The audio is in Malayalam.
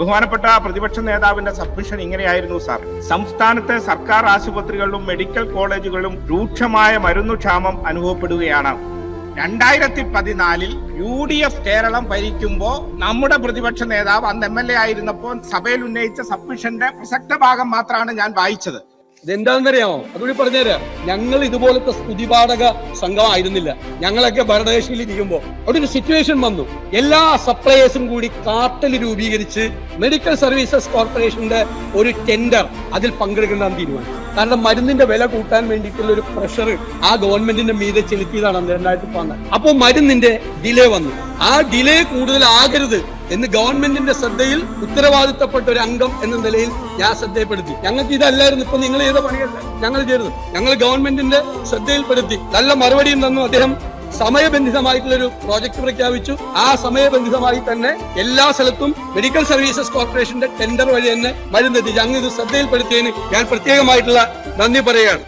ബഹുമാനപ്പെട്ട പ്രതിപക്ഷ നേതാവിന്റെ സബ്മിഷൻ ഇങ്ങനെയായിരുന്നു സാർ. സംസ്ഥാനത്തെ സർക്കാർ ആശുപത്രികളിലും മെഡിക്കൽ കോളേജുകളിലും രൂക്ഷമായ മരുന്നു ക്ഷാമം അനുഭവപ്പെടുകയാണ്. രണ്ടായിരത്തി പതിനാലിൽ യു ഡി എഫ് കേരളം ഭരിക്കുമ്പോൾ നമ്മുടെ പ്രതിപക്ഷ നേതാവ് അന്ന് എം എൽ എ ആയിരുന്നപ്പോൾ സഭയിൽ ഉന്നയിച്ച സബ്മിഷന്റെ പ്രസക്ത ഭാഗം മാത്രമാണ് ഞാൻ വായിച്ചത്. ഇതെന്താണെന്നറിയാമോ? അതുകൂടി പറഞ്ഞുതരാം. ഞങ്ങൾ ഇതുപോലത്തെ സ്തുതിപാഠക സംഘമായിരുന്നില്ല. ഞങ്ങളൊക്കെ ഭരണകക്ഷിയിൽ ഇരിക്കുമ്പോൾ അവിടെ ഒരു സിറ്റുവേഷൻ വന്നു. എല്ലാ സപ്ലയേഴ്സും കൂടി കാർട്ടൽ രൂപീകരിച്ച് മെഡിക്കൽ സർവീസസ് കോർപ്പറേഷന്റെ ഒരു ടെൻഡർ അതിൽ പങ്കെടുക്കണമെന്ന് തീരുമാനിച്ചു കാരണം മരുന്നിന്റെ വില കൂട്ടാൻ വേണ്ടിയിട്ടുള്ള ഒരു പ്രഷർ ആ ഗവൺമെന്റിന്റെ മീതെ ചെലുത്തിയതാണ് രണ്ടായിരത്തി പന്ത്രണ്ട്. അപ്പോൾ മരുന്നിന്റെ ഡിലേ വന്നു. ആ ഡിലേ കൂടുതലാകരുത്. എന്ന് ഗവൺമെന്റിന്റെ ശ്രദ്ധയിൽ ഉത്തരവാദിത്തപ്പെട്ട ഒരു അംഗം എന്ന നിലയിൽ ഞാൻ ശ്രദ്ധയപ്പെടുത്തി. ഞങ്ങൾക്ക് ഇതല്ലായിരുന്നു. ഇപ്പൊ നിങ്ങൾ ചെയ്ത പണിയല്ല. ഞങ്ങൾ ചെയ്തത് ഞങ്ങൾ ഗവൺമെന്റിന്റെ ശ്രദ്ധയിൽപ്പെടുത്തി നല്ല മറുപടിയും തന്നു. അദ്ദേഹം സമയബന്ധിതമായിട്ടുള്ള ഒരു പ്രോജക്ട് പ്രഖ്യാപിച്ചു. ആ സമയബന്ധിതമായി തന്നെ എല്ലാ സ്ഥലത്തും മെഡിക്കൽ സർവീസസ് കോർപ്പറേഷന്റെ ടെൻഡർ വഴി തന്നെ മരുന്നെത്തിച്ചു. അങ്ങ് ഇത് ശ്രദ്ധയിൽപ്പെടുത്തിയതിന് ഞാൻ പ്രത്യേകമായിട്ടുള്ള നന്ദി പറയുകയാണ്.